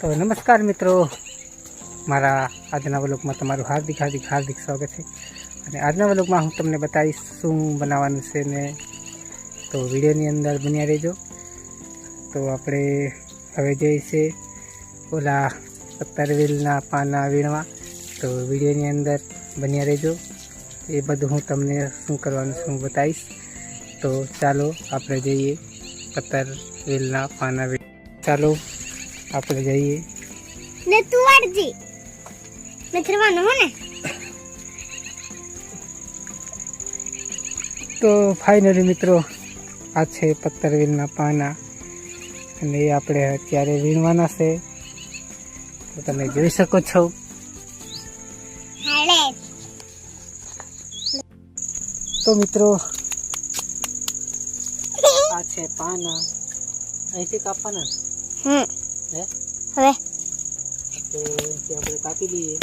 તો નમસ્કાર મિત્રો. મારા આજના વ્લોગમાં તમારું હાર્દિક હાર્દિક હાર્દિક સ્વાગત છે. અને આજના વ્લોગમાં હું તમને બતાવીશ શું બનાવવાનું છે ને તો વિડીયોની અંદર બન્યા રહેજો. તો આપણે હવે જઈએ છે ઓલા પત્તરવેલના પાના વીણવા. તો વિડીયોની અંદર બન્યા રહેજો. એ બધું હું તમને શું કરવાનું શું બતાવીશ. તો ચાલો આપણે જઈએ પત્તરવેલના પાના વીણ ચાલો આપણે જઈએ. ને તું વાળજી મેં થરવાનું હો ને. તો ફાઇનલી મિત્રો આ છે પત્તરવેલના પાના. અને એ આપણે અત્યારે વીણવાના છે. તો તમે જોઈ શકો છો. તો મિત્રો આ છે પાના. અહીંથી કાપવાના? હમ. હે? હવે? તો આપણે કાપી લઈએ.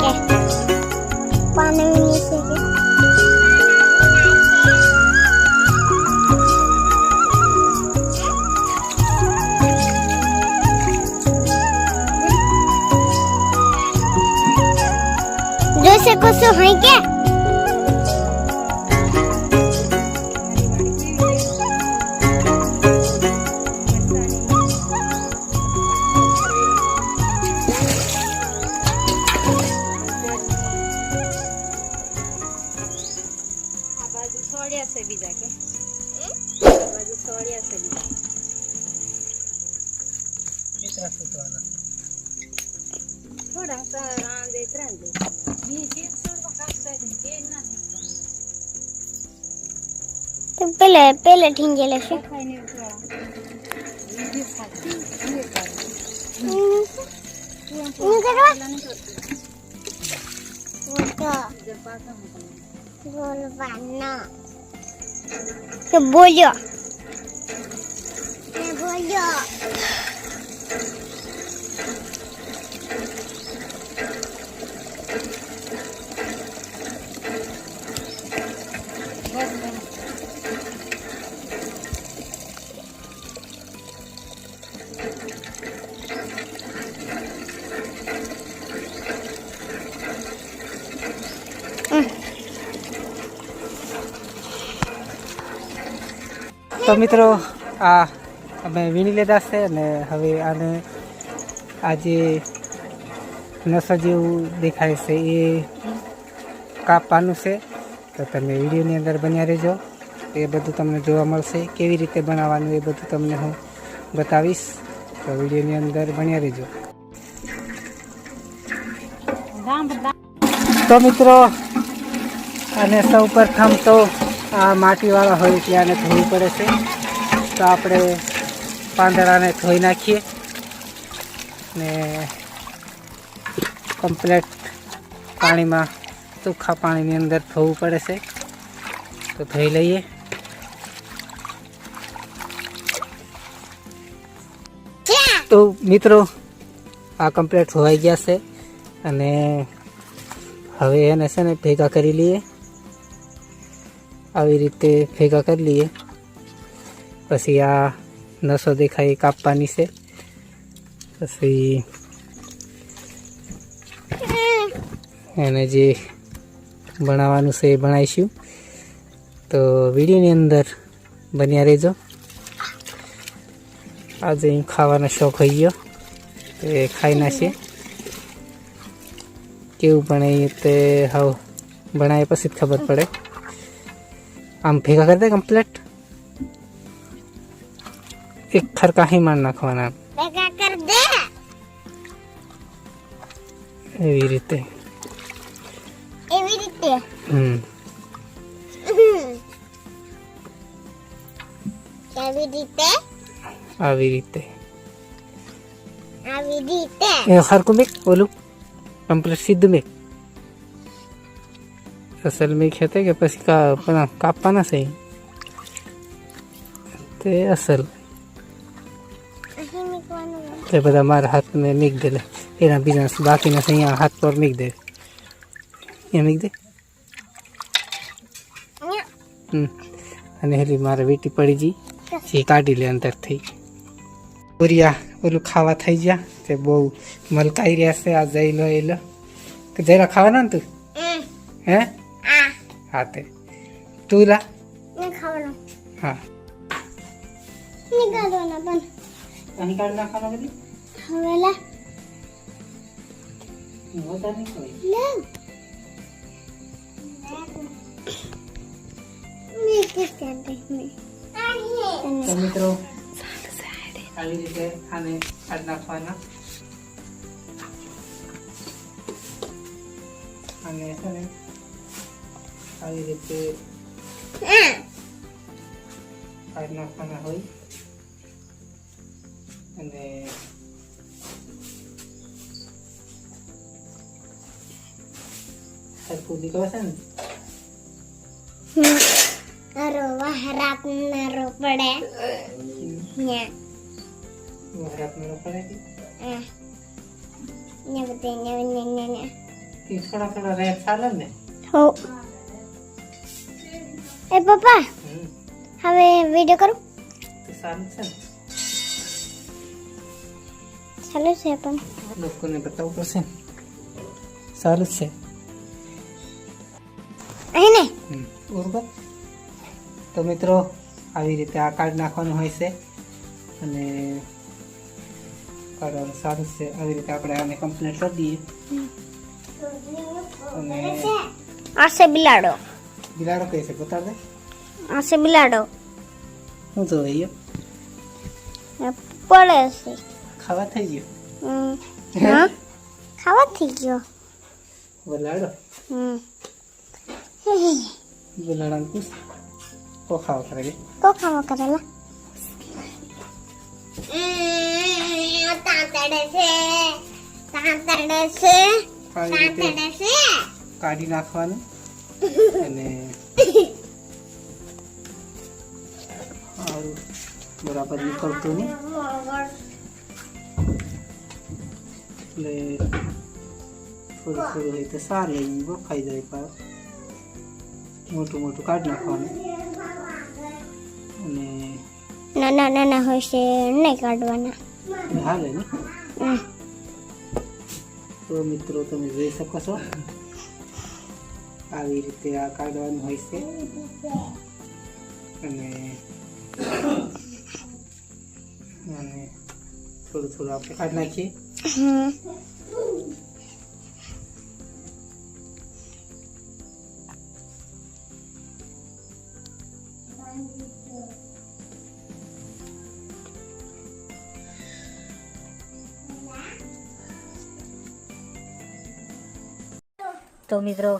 કે પાણી નીચે કે જોઈ શકો છો હોય કે આ ঠেলে ঢিঙ্গেল এসে বলো বলো તો મિત્રો, આ અમે વીણી લીધા છે અને હવે આને આ જે નસો જેવું દેખાય છે એ કાપવાનું છે. તો તમે વિડીયોની અંદર બન્યા રહેજો. એ બધું તમને જોવા મળશે, કેવી રીતે બનાવવાનું એ બધું તમને હું બતાવીશ. તો વિડીયોની અંદર બન્યા રહેજો. તો મિત્રો અને સૌ પ્રથમ તો આ માટીવાળા હોય આને ધોવું પડે છે. તો આપણે પાંદડાને ધોઈ નાખીએ. ને કમ્પ્લેટ પાણીમાં ચોખ્ખા પાણીની અંદર ધોવું પડે છે. તો ધોઈ લઈએ. તો મિત્રો, આ કમ્પ્લેટ ધોવાઈ ગયા છે. અને હવે એને છે ને ભેગા કરી લઈએ. આવી રીતે ભેગા કરી લઈએ. પછી આ નસો દેખાય કાપવાની છે. પછી એને જે બનાવવાનું છે એ ભણાવીશું. તો વિડીયોની અંદર બન્યા રહેજો. આજે અહીં ખાવાનો શોખ હોઈ ગયો. એ ખાઈ નાખીએ. કેવું ભણાવીએ તે હવે ભણાય પછી જ ખબર પડે. આમ ભેગા કરી દે કમ્પ્લેટ એક ખરકા અહીં માર નાખવાના. ભેગા કર દે. એવી રીતે. એવી રીતે. હમ. એવી રીતે? આવી રીતે. આવી રીતે. એ હરકું મેક ઓલું કમ્પ્લીટ સીધું મેક અસલ મેં ખેતે કે પછી કાપવાના છે તે અસલ તે બધા મારા હાથમાં મેક દે એના બીજા બાકીના અહીંયા હાથ પર મીક દે અહીંયા મીક દે અને હેલી મારે વીટી પડી ગઈ એ કાઢી લે અંદરથી પૂરિયા ઓલું ખાવા થઈ ગયા તે બહુ મલકાઈ રહ્યા છે આ જઈ લો એ લો કે લો ખાવાના ને તું હે આ હા તે લા મિત્રો આવી રીતે આને કાઢ નાખવાના. અને આવી રીતે કાઢી નાખવાના હોય. અને સરખું નીકળે છે ને? અરો વાહ રાત નારો પડે. ને વરાપ મેળો પડે ને બધે ને ને ને ને થોડા થોડા રહે ચાલે ને? હો. એ પપ્પા હવે વિડિયો કરું? સારું છે ચાલુ છે પણ. લોકોને બતાવવું પડશે સારું છે. અહીં ને. બરોબર. તો મિત્રો આવી રીતે આ કાર્ડ નાખવાનું હોય છે. અને કાર્ડ સારું છે. આવી રીતે આપણે આને કમ્પ્લીટ કરી દઈએ. અને આ છે બિલાડો. બિલાડો કહે છે બતાવ દે આ છે બિલાડો શું તો એ પડે છે ખાવા થઈ ગયો. હા ખાવા થઈ ગયો બલાડો હમ કો ખાવા કરે કે તો ખાવા કરેલા તાંતડે છે તાંતડે છે તાંતડે છે કાઢી નાખવાનું અને બરાબર નીકળતું નહીં. એટલે થોડું થોડું હોય તો સારું લઈ બફાઈ જાય પાર મોટું મોટું કાઢી નાખવાનું. અને નાના નાના હોય છે નહીં કાઢવાના. હાલે ને. તો મિત્રો તમે જોઈ શકો છો. આવી રીતે આ કાઢવાનું હોય છે. અને થોડું થોડું આપણે કાઢી નાખીએ હમ. તો મિત્રો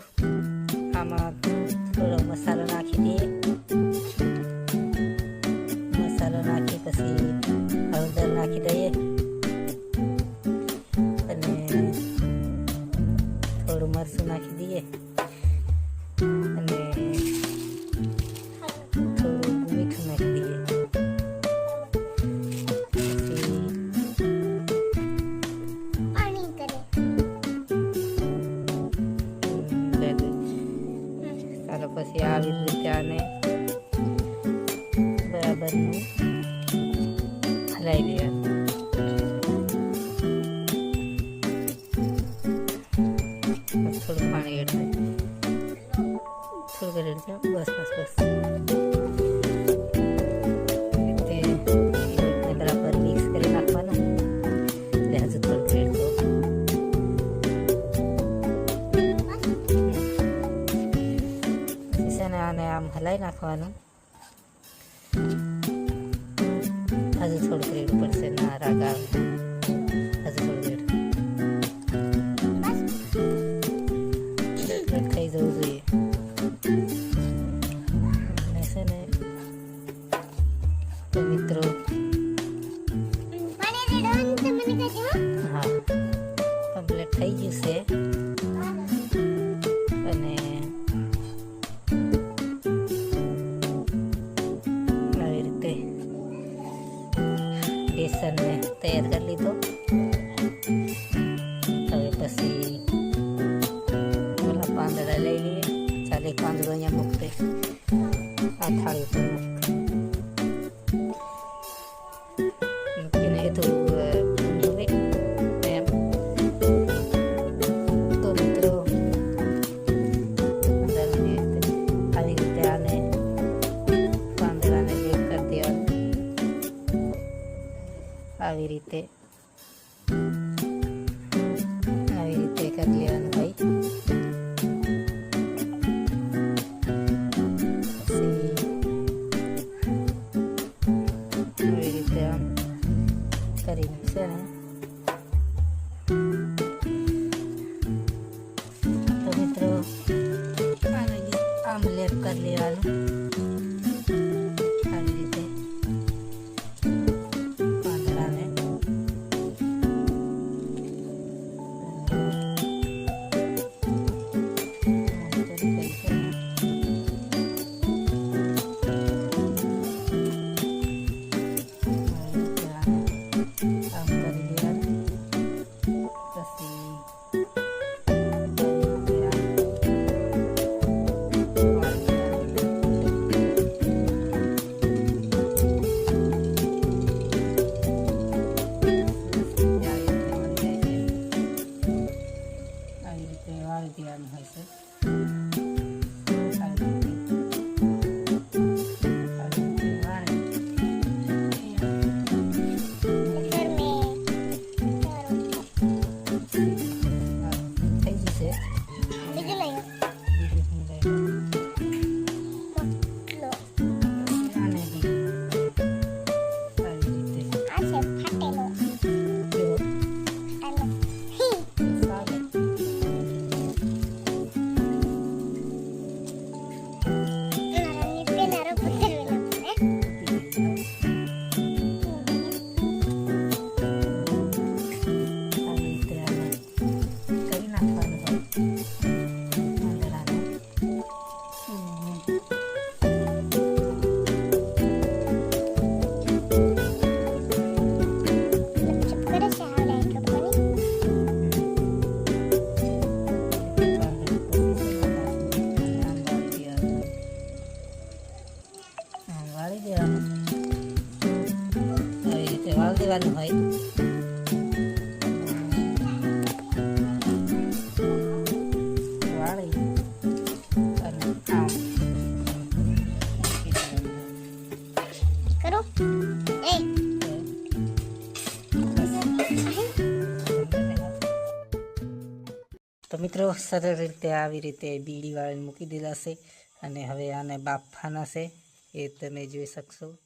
બધું હલાવી દેવાનું થોડું પાણી એડ થોડું એડ બસ બસ બસ બરાબર મિક્સ કરી નાખવાનું એટલે હજુ થોડું એડ કરો આને આમ હલાવી નાખવાનું તો મિત્રો. હા કમ્પ્લીટ થઈ ગયું અને આવી રીતે બેસનને તૈયાર કરી લીધો. હવે પછી ઓલા પાંદડા લઈ લઈએ. ચાલે પાંદડો અહીંયા મૂકતે આ થાળી મિત્રો, સરળ રીતે આવી રીતે બીડી વાળીને મૂકી દીધા છે અને હવે આને બાફાના છે. એ તમે જોઈ શકશો.